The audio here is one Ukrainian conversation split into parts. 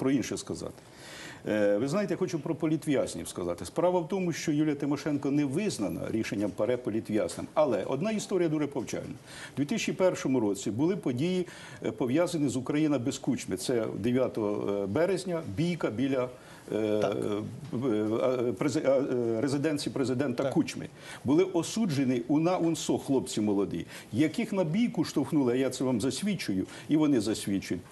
про інше сказати. Е, Ви знаєте, я хочу про політв'язнів сказати. Справа в тому, що Юлія Тимошенко не визнана рішенням ПАРЕ політв'язнем. Але одна історія дуже повчальна. У 2001 році були події е, пов'язані з Україна без кучми. Це 9 березня бійка біля е, е, е, резиденції президента Кучми. Були осуджені УНА УНСО хлопці молоді, яких на бійку штовхнули, а я це вам засвідчую, і вони засвідчують.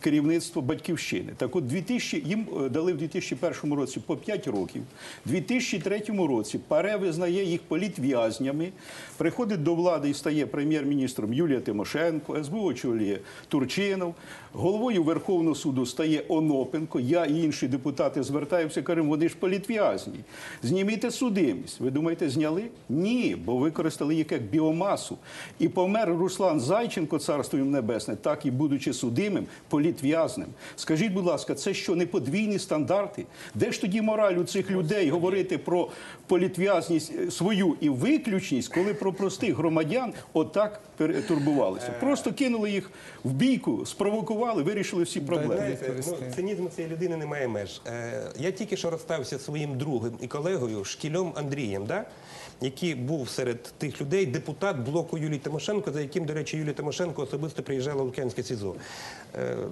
Керівництво батьківщини. Так от 2000, їм е, дали в 2001 році по 5 років. У 2003 році ПАРЕ визнає їх політв'язнями. Приходить до влади і стає прем'єр-міністром Юлія Тимошенко, СБУ очолює Турчинов. Головою Верховного суду стає Онопенко. Я і інші депутати звертаються, кажемо, вони ж політв'язні. Зніміть судимість. Ви думаєте, зняли? Ні, бо використали їх як біомасу. І помер Руслан Зайченко, царство їм небесне, так і будучи судимим, політв'язним. Скажіть, будь ласка, це що не подвійні стандарти? Де ж тоді мораль у цих людей говорити про політв'язність е, свою і виключність, коли про простих громадян отак перетурбувалися? Просто кинули їх в бійку, спровокували, вирішили всі проблеми. Ну, цинізм цієї людини не має меж. Е, я тільки що розстався своїм другом і колегою Шкільом Андрієм, да? який був серед тих людей депутат блоку Юлії Тимошенко, за яким, до речі, Юлія Тимошенко особисто приїжджала в Лук'янське СІЗО.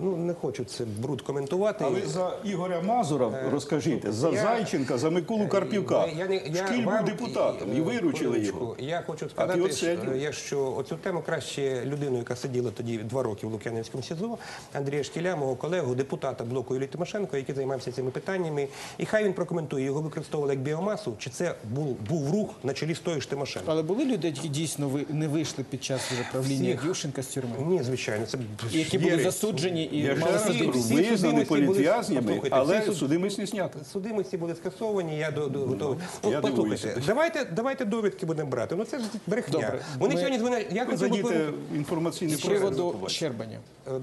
Е, ну, не хочу це бруд коментувати. А ви за Ігоря Мазура розкажіть, за я- Зайченка, за Миколу Карпюка. Я, не- я Шкіль був депутатом і е, виручили його. Я хочу сказати, що, е, оцю тему краще людину, яка сиділа тоді два роки в Лук'янівському СІЗО, Андрія Шкіля, мого колегу, депутата блоку Юлії Тимошенко, який займався цими питаннями. І хай він прокоментує, його використовували як біомасу, чи це був, був рух на чолі з тої ж Тимошенко. Але були люди, які дійсно ви- не вийшли під час правління Всіх. Ющенка з тюрми, Ні, звичайно, це які були засуджені і Я ще мали раз кажу, всі визнані судимості були- політв'язнями, Послухайте, але всі суд- судимості не знята. Судимості були скасовані, я до, до, готовий. Ну, я послухайте, дивуюся. давайте, давайте довідки будемо брати. Ну це ж брехня. Добре. Вони Ми- сьогодні дзвонять. Я Ви хотів би задіте інформаційний З приводу. Щербаня. Е, да-